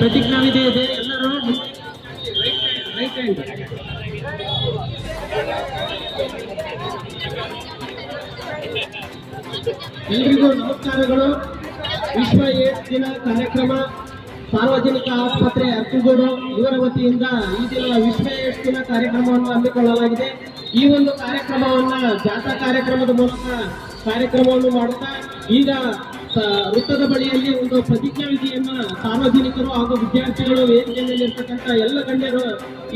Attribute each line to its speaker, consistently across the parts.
Speaker 1: ಪ್ರತಿಜ್ಞಾವಿದೆ ಇದೆ ಎಲ್ಲರೂ right hand ಎಲ್ರಿಗೂ ನಮಸ್ಕಾರಗಳು. ವಿಶ್ವ ಏಡ್ಸ್ ದಿನ ಕಾರ್ಯಕ್ರಮ. ಸಾರ್ವಜನಿಕ ಆಸ್ಪತ್ರೆ ಅರ್ಕುಗೋಡು ಇವರ ವತಿಯಿಂದ ಈ ದಿನ ವಿಶ್ವ ಏಡ್ಸ್ ಕಾರ್ಯಕ್ರಮವನ್ನು ಹಮ್ಮಿಕೊಳ್ಳಲಾಗಿದೆ. ಈ ಒಂದು ಕಾರ್ಯಕ್ರಮವನ್ನ ಜಾಥಾ ಕಾರ್ಯಕ್ರಮದ ಮೂಲಕ ಕಾರ್ಯಕ್ರಮವನ್ನು ಮಾಡುತ್ತಾ ಈಗ ವೃತ್ತದ ಬಳಿಯಲ್ಲಿ ಒಂದು ಪ್ರತಿಜ್ಞಾ ವಿಧಿಯನ್ನ ಸಾರ್ವಜನಿಕರು ಹಾಗೂ ವಿದ್ಯಾರ್ಥಿಗಳು ವೇದಿಕೆಯಲ್ಲಿ ಇರ್ತಕ್ಕಂಥ ಎಲ್ಲ ಗಣ್ಯರು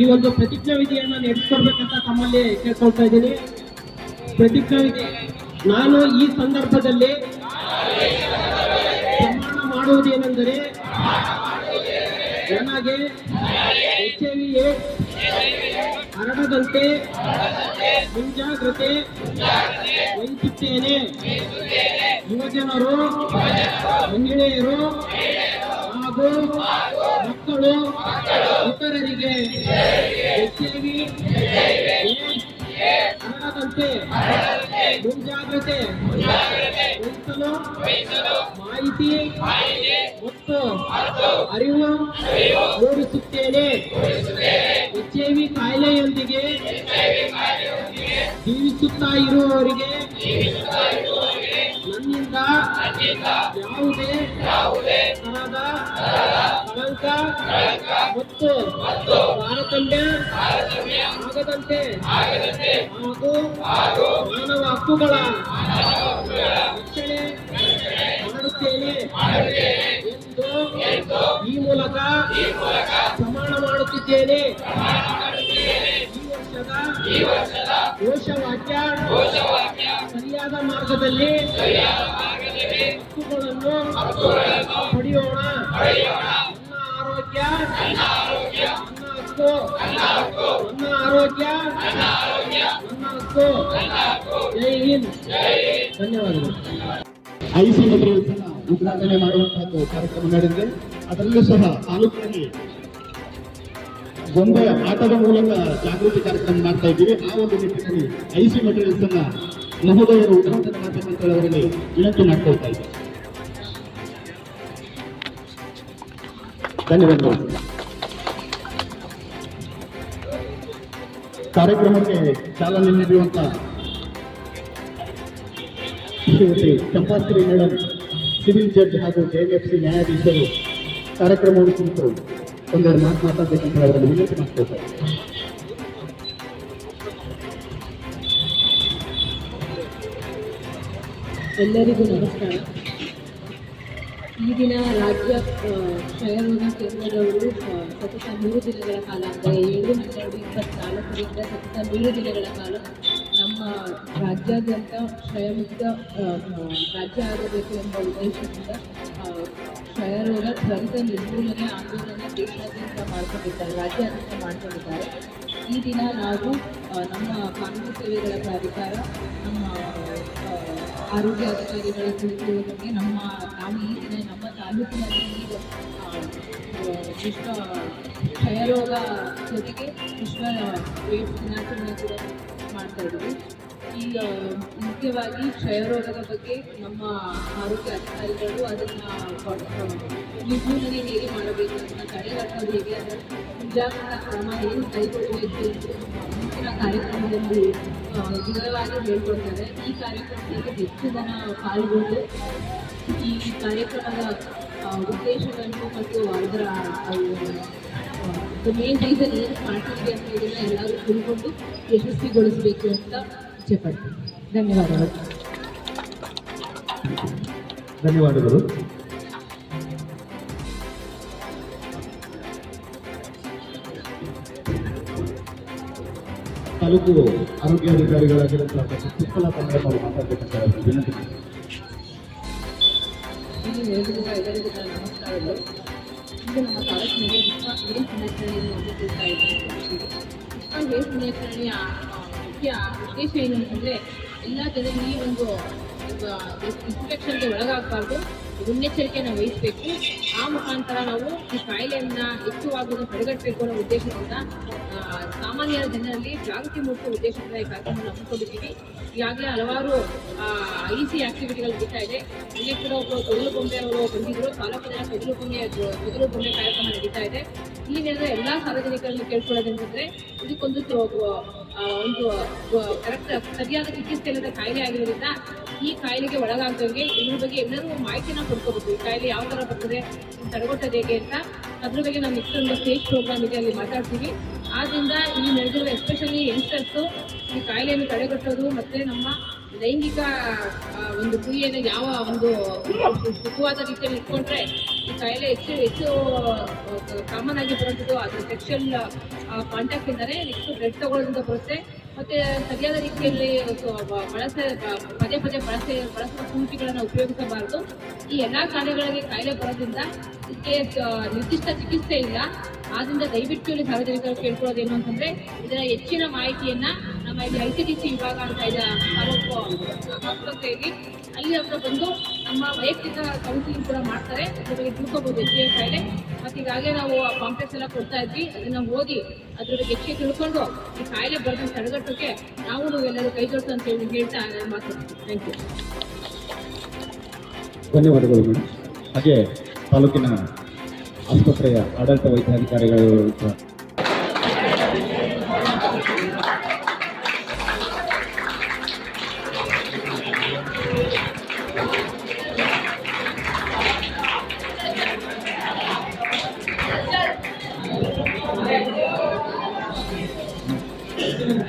Speaker 1: ಈ ಒಂದು ಪ್ರತಿಜ್ಞಾ ವಿಧಿಯನ್ನ ನಡೆಸ್ಕೊಡ್ಬೇಕಂತ ತಮ್ಮಲ್ಲಿ ಕೇಳ್ಕೊಳ್ತಾ ಇದ್ದೀನಿ. ಪ್ರತಿಜ್ಞಾ ನಾನು ಈ ಸಂದರ್ಭದಲ್ಲಿ ಮಾಡುವುದೇನೆಂದರೆ ನನಗೆ ಎಚ್ ಐ ವಿ ಹರಡದಂತೆ ಮುಂಜಾಗ್ರತೆ ವಹಿಸುತ್ತೇನೆ. ಯುವಜನರು ಮಹಿಳೆಯರು ಹಾಗೂ ಮಕ್ಕಳು, ಇತರರಿಗೆ ಎಚ್ ಐ ವಿ ಹರಡದಂತೆ ಮುಂಜಾಗ್ರತೆ. ವಹಿಸಲು ಮಾಹಿತಿ ಮತ್ತು ಅರಿವು ಮೂಡಿಸುತ್ತೇನೆ. ಎಚ್ ಐ ವಿ ಕಾಯಿಲೆಯೊಂದಿಗೆ ಜೀವಿಸುತ್ತಾ ಇರುವವರಿಗೆ ನನ್ನಿಂದ ಯಾವುದೇ ತರಹದ ಕಳಂಕ ಮತ್ತು ತಾರತಮ್ಯ ಆಗದಂತೆ ಹಾಗೂ ಮಾನವ ಹಕ್ಕುಗಳ ರಕ್ಷಣೆ ಮಾಡುತ್ತೇನೆ ಎಂದು ಈ ಮೂಲಕ ಪ್ರಮಾಣ ಮಾಡುತ್ತಿದ್ದೇನೆ. ಈ ವರ್ಷದ ಘೋಷವಾಕ್ಯ ಸರಿಯಾದ ಮಾರ್ಗದಲ್ಲಿ ಹಕ್ಕುಗಳನ್ನು ಪಡೆಯೋಣ. ನನ್ನ ಆರೋಗ್ಯ, ನನ್ನ ಹಕ್ಕು, ನನ್ನ ಆರೋಗ್ಯ, ನನ್ನ ಹಕ್ಕು. ಜೈ ಹಿಂದ್. ಧನ್ಯವಾದಗಳು.
Speaker 2: ಐಸಿ ಉದ್ಘಾಟನೆ ಮಾಡುವಂತಹದ್ದು ಕಾರ್ಯಕ್ರಮ ನಡೆದಿದೆ. ಅದರಲ್ಲೂ ಸಹ ತಾಲೂಕಿನಲ್ಲಿ ಗೊಂಬೆ ಆಟದ ಮೂಲಕ ಜಾಗೃತಿ ಕಾರ್ಯಕ್ರಮ ಮಾಡ್ತಾ ಇದ್ದೀವಿ. ಆ ಒಂದು ನಿಟ್ಟಿನಲ್ಲಿ ಐಸಿ ಮೆಟೀರಿಯಲ್ಸ್ ಅನ್ನ ಮಹೋದಯರು ಹೇಳಿ ಅವರಲ್ಲಿ ವಿನಂತಿ ಮಾಡ್ಕೊಳ್ತಾ ಇದ್ದೀವಿ ಧನ್ಯವಾದಗಳು. ಕಾರ್ಯಕ್ರಮಕ್ಕೆ ಚಾಲನೆ ನೀಡುವಂತ Shrimati Champashree madam civil judge ಹಾಗೂ ಜೆಎಫ್ಸಿ ನ್ಯಾಯಾಧೀಶರು ಕಾರ್ಯಕ್ರಮವನ್ನು ಕುರಿತು ಒಂದೆರಡು ಮಾತು ಮಾತಾಡಬೇಕಂತ ಅವರಲ್ಲಿ ವಿನಂತಿ ಮಾಡ್ಕೊಳ್ತಾರೆ
Speaker 3: ಎಲ್ಲರಿಗೂ ನಮಸ್ಕಾರ. ಈ ದಿನ ರಾಜ್ಯ ಕ್ಷಯರೋಗ ಕೇಂದ್ರದವರು ಸತತ ಮೂರು ದಿನಗಳ ಕಾಲ ಅಂದರೆ ಏಳು ಹನ್ನೆರಡು ಇಪ್ಪತ್ನಾಲ್ಕರಿಂದ ಸತತ ಮೂರು ದಿನಗಳ ಕಾಲ ನಮ್ಮ ರಾಜ್ಯಾದ್ಯಂತ ಕ್ಷಯಮುಕ್ತ ರಾಜ್ಯ ಆಗಬೇಕು ಎಂಬ ಉದ್ದೇಶದಿಂದ ಕ್ಷಯರೋಗ ತ್ವರಿತ ನಿರ್ಮೂಲನೆ, ಆಂದೋಲನ ದೇಶಾದ್ಯಂತ ಮಾಡ್ಕೊಂಡಿದ್ದಾರೆ, ರಾಜ್ಯಾದ್ಯಂತ ಮಾಡ್ಕೊಂಡಿದ್ದಾರೆ. ಈ ದಿನ ನಾವು ನಮ್ಮ ಕಾನೂನು ಸೇವೆಗಳ ಪ್ರಾಧಿಕಾರ, ನಮ್ಮ ಆರೋಗ್ಯ ಅಧಿಕಾರಿಗಳ ಬಗ್ಗೆ ನಮ್ಮ ನಾವು ಈ ದಿನ ನಮ್ಮ ತಾಲೂಕಿನಲ್ಲಿ ಈಗ ವಿಶ್ವ ಕ್ಷಯರೋಗ ಜೊತೆಗೆ ವಿಶ್ವ ವೇಟ್ ದಿನಾಚರಣೆ ಕೂಡ ಮಾಡ್ತಾ ಇದ್ದೀವಿ. ಈಗ ಮುಖ್ಯವಾಗಿ ಕ್ಷಯರೋಗದ ಬಗ್ಗೆ ನಮ್ಮ ಆರೋಗ್ಯ ಅಧಿಕಾರಿಗಳು ಅದನ್ನು ನಿರ್ಮೂಲನೆ ಹೇಗೆ ಮಾಡಬೇಕು, ಅದನ್ನು ತಡೆಗಟ್ಟೋದು ಹೇಗೆ, ಅದರ ಮುಂಜಾಗ್ರತಾ ಕ್ರಮ ಏನು ಕೈಗೊಳ್ಳಬೇಕು ಮುಂಚಿನ ಕಾರ್ಯಕ್ರಮದಲ್ಲಿ ವಿವರವಾಗಿ ಹೇಳ್ಕೊಡ್ತಾರೆ. ಈ ಕಾರ್ಯಕ್ರಮದಲ್ಲಿ ಹೆಚ್ಚು ಜನ ಪಾಲ್ಗೊಂಡು, ಈ ಕಾರ್ಯಕ್ರಮದ ಉದ್ದೇಶವನ್ನು ಮತ್ತು ಅದರ ಮೇನ್ ರೀಸನ್ ಏನು ಮಾಡ್ತಿದ್ವಿ ಅಂತ ಇದನ್ನು ಎಲ್ಲರೂ ತಿಳ್ಕೊಂಡು ಯಶಸ್ವಿಗೊಳಿಸಬೇಕು ಅಂತ ಇಚ್ಛೆಪಡ್ತೀನಿ. ಧನ್ಯವಾದಗಳು.
Speaker 2: ಧನ್ಯವಾದಗಳು. ತಾಲೂಕು ಅಧಿಕಾರಿಗಳ ಪುಷ್ಪಲತಾ ಮೇಡಮ್ ಅವರು ಅವರಲ್ಲಿ ವಿನಂತಿ
Speaker 3: ಎಲ್ಲರಿಗೂ ನಮ್ಮ ಮುಖ್ಯ ಉದ್ದೇಶ ಏನು ಅಂತಂದರೆ, ಎಲ್ಲ ಜನರಿಗೆ ಒಂದು ಇನ್ಫೆಕ್ಷನ್ಗೆ ಒಳಗಾಗಬಾರ್ದು. ಮುನ್ನೆಚ್ಚರಿಕೆಯನ್ನು ವಹಿಸಬೇಕು. ಆ ಮುಖಾಂತರ ನಾವು ಈ ಕಾಯಿಲೆಯನ್ನ ಹೆಚ್ಚುವಾಗುವುದನ್ನು ತಡೆಗಟ್ಟಬೇಕು ಅನ್ನೋ ಉದ್ದೇಶದಿಂದ ಸಾಮಾನ್ಯ ಜನರಲ್ಲಿ ಜಾಗೃತಿ ಮೂಡಿಸುವ ಉದ್ದೇಶದಿಂದ ಈ ಕಾರ್ಯಕ್ರಮವನ್ನು ಹಮ್ಮಿಕೊಂಡಿದ್ದೀವಿ. ಈಗಾಗಲೇ ಹಲವಾರು ಐ ಸಿ ಆಕ್ಟಿವಿಟಿಗಳು ನಡೀತಾ ಇದೆ. ಇಲ್ಲಿ ಕೂಡ ಒಬ್ಬರು ತೊಗಲು ಬೊಂಬೆ ಅವರು ಬಂದಿದ್ದರು ತಾಲೂಕಿನ ಜನ ತೊಗಲು ಗೊಂಬೆ ತೊಗಲು ಗೊಂಬೆ ಕಾರ್ಯಕ್ರಮ ನಡೀತಾ ಇದೆ. ಇಲ್ಲಿ ನಡೆದ ಎಲ್ಲ ಸಾರ್ವಜನಿಕರಲ್ಲಿ ಕೇಳ್ಕೊಳ್ಳೋದಂತಂದರೆ ಇದಕ್ಕೊಂದು ಒಂದು ಕರೆಕ್ಟ್ ಸರಿಯಾದ ಚಿಕಿತ್ಸೆ ಇಲ್ಲದ ಕಾಯಿಲೆ ಆಗಿರೋದ್ರಿಂದ ಈ ಕಾಯಿಲೆಗೆ ಒಳಗಾಗದಂಗೆ ಇದ್ರ ಬಗ್ಗೆ ಎಲ್ಲರೂ ಮಾಹಿತಿನ ಕೊಡ್ಕೋಬೇಕು. ಈ ಕಾಯಿಲೆ ಯಾವ ಥರ ಬರ್ತದೆ ತಡೆಗಟ್ಟೋದು ಹೇಗೆ ಅಂತ. ಅದ್ರ ಬಗ್ಗೆ ನಾವು ನೆಕ್ಸ್ಟ್ ಒಂದು ಸ್ಟೇಜ್ ಪ್ರೋಗ್ರಾಮ್ ಇದೆ, ಅಲ್ಲಿ ಮಾತಾಡ್ತೀವಿ ಆದ್ರಿಂದ ಈ ನಡೆದಿರುವ ಎಸ್ಪೆಷಲಿ ಯಂಗ್ಸ್ಟರ್ಸು ಈ ಕಾಯಿಲೆಯನ್ನು ತಡೆಗಟ್ಟೋದು ಮತ್ತೆ ನಮ್ಮ ಲೈಂಗಿಕ ಒಂದು ಕ್ರಿಯೆಯನ್ನು ಯಾವ ಒಂದು ಸುಖವಾದ ರೀತಿಯಲ್ಲಿ ಇಟ್ಕೊಂಡ್ರೆ ಈ ಕಾಯಿಲೆ ಹೆಚ್ಚು ಹೆಚ್ಚು ಕಾಮನ್ ಆಗಿ ಬರುತ್ತದೆ ಅದು ಸೆಕ್ಷುವಲ್ ಕಾಂಟ್ಯಾಕ್ಟ್ ಇಂದಾನೆ ಹೆಚ್ಚು ಬ್ಲಡ್ ತಗೊಳ್ಳೋದ್ರಿಂದ ಬರುತ್ತೆ. ಮತ್ತೆ ಸರಿಯಾದ ರೀತಿಯಲ್ಲಿ ಬಳಸ ಪದೇ ಪದೇ ಬಳಸೆ, ಬಳಸುವ ಸೂಚಿಗಳನ್ನು ಉಪಯೋಗಿಸಬಾರದು. ಈ ಎಲ್ಲ ಕಾಯಿಲೆಗಳಿಗೆ ಕಾಯಿಲೆ ಬರೋದ್ರಿಂದ ಇದಕ್ಕೆ ನಿರ್ದಿಷ್ಟ ಚಿಕಿತ್ಸೆ ಇಲ್ಲ. ಆದ್ರಿಂದ ದಯವಿಟ್ಟು ಇಲ್ಲಿ ಸಾರ್ವಜನಿಕರು ಕೇಳ್ಕೊಳ್ಳೋದೇನು ಅಂತಂದ್ರೆ, ಇದರ ಹೆಚ್ಚಿನ ಮಾಹಿತಿಯನ್ನ ನಮ್ಮ ಇಲ್ಲಿ ಐ ಸಿ ಡಿ ಸಿ ವಿಭಾಗ ಅಂತ ಇದೆ ಆಸ್ಪತ್ರೆಯಲ್ಲಿ ಅಲ್ಲಿ ಅವರು ಬಂದು ನಮ್ಮ ವೈಯಕ್ತಿಕ ಕೌನ್ಸಿಲಿಂಗ್ ಕೂಡ ಮಾಡ್ತಾರೆ. ಅದ್ರ ಬಗ್ಗೆ ತಿಳ್ಕೊಬೋದು ಹೆಚ್ಚಿಗೆ ಕಾಯಿಲೆ ಮತ್ತೆ ಈಗಾಗಲೇ ನಾವು ಕಾಂಪ್ಲೆಕ್ಸ್ ಎಲ್ಲ ಕೊಡ್ತಾ ಇದ್ವಿ. ಅದನ್ನ ಓದಿ ಅದ್ರ ಬಗ್ಗೆ ಹೆಚ್ಚಿಗೆ ತಿಳ್ಕೊಂಡು ಈ ಕಾಯಿಲೆ ಬರೋದನ್ನ ತಡೆಗಟ್ಟೋಕೆ ನಾವು ಎಲ್ಲರೂ ಕೈ ಅಂತ ಹೇಳಿ ಹೇಳ್ತಾ ಮಾತಾಡ್ತೀವಿ ಥ್ಯಾಂಕ್ ಯು
Speaker 2: ಧನ್ಯವಾದಗಳು ಮೇಡಮ್ ಹಾಗೆ ತಾಲೂಕಿನ ಆಸ್ಪತ್ರೆಯ ಆಡಳಿತ ವೈದ್ಯಾಧಿಕಾರಿಗಳು